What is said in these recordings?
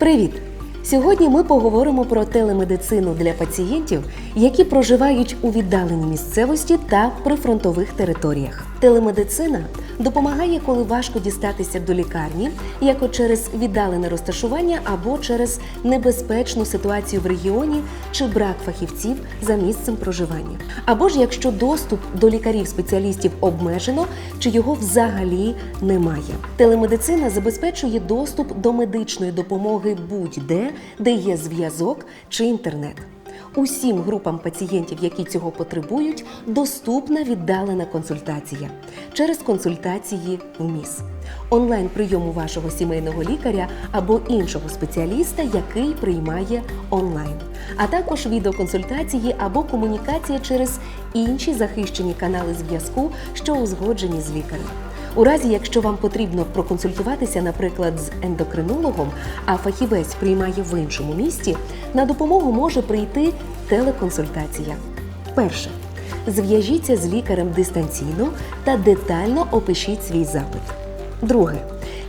Привіт! Сьогодні ми поговоримо про телемедицину для пацієнтів, які проживають у віддаленій місцевості та прифронтових територіях. Телемедицина допомагає, коли важко дістатися до лікарні, як от через віддалене розташування або через небезпечну ситуацію в регіоні чи брак фахівців за місцем проживання. Або ж якщо доступ до лікарів-спеціалістів обмежено чи його взагалі немає. Телемедицина забезпечує доступ до медичної допомоги будь-де, де є зв'язок чи інтернет. Усім групам пацієнтів, які цього потребують, доступна віддалена консультація. Через консультації в МІС, онлайн прийому вашого сімейного лікаря або іншого спеціаліста, який приймає онлайн, а також відеоконсультації або комунікація через інші захищені канали зв'язку, що узгоджені з лікарем. У разі, якщо вам потрібно проконсультуватися, наприклад, з ендокринологом, а фахівець приймає в іншому місті, на допомогу може прийти телеконсультація. Перше. Зв'яжіться з лікарем дистанційно та детально опишіть свій запит. Друге.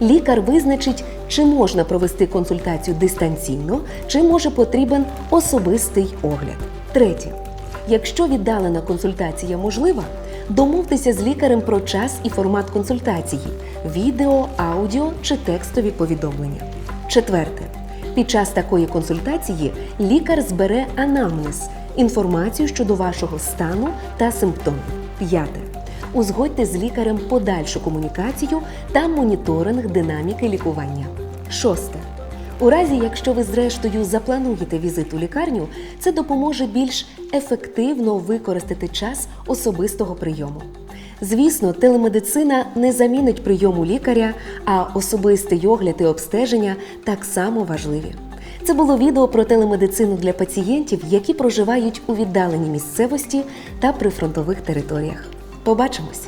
Лікар визначить, чи можна провести консультацію дистанційно, чи може потрібен особистий огляд. Третє. Якщо віддалена консультація можлива, домовтеся з лікарем про час і формат консультації відео, аудіо чи текстові повідомлення. Четверте. Під час такої консультації лікар збере анамнез, інформацію щодо вашого стану та симптомів. П'яте. Узгодьте з лікарем подальшу комунікацію та моніторинг динаміки лікування. Шосте. У разі, якщо ви зрештою заплануєте візит у лікарню, це допоможе більш ефективно використати час особистого прийому. Звісно, телемедицина не замінить прийому лікаря, а особистий огляд і обстеження так само важливі. Це було відео про телемедицину для пацієнтів, які проживають у віддаленій місцевості та прифронтових територіях. Побачимось!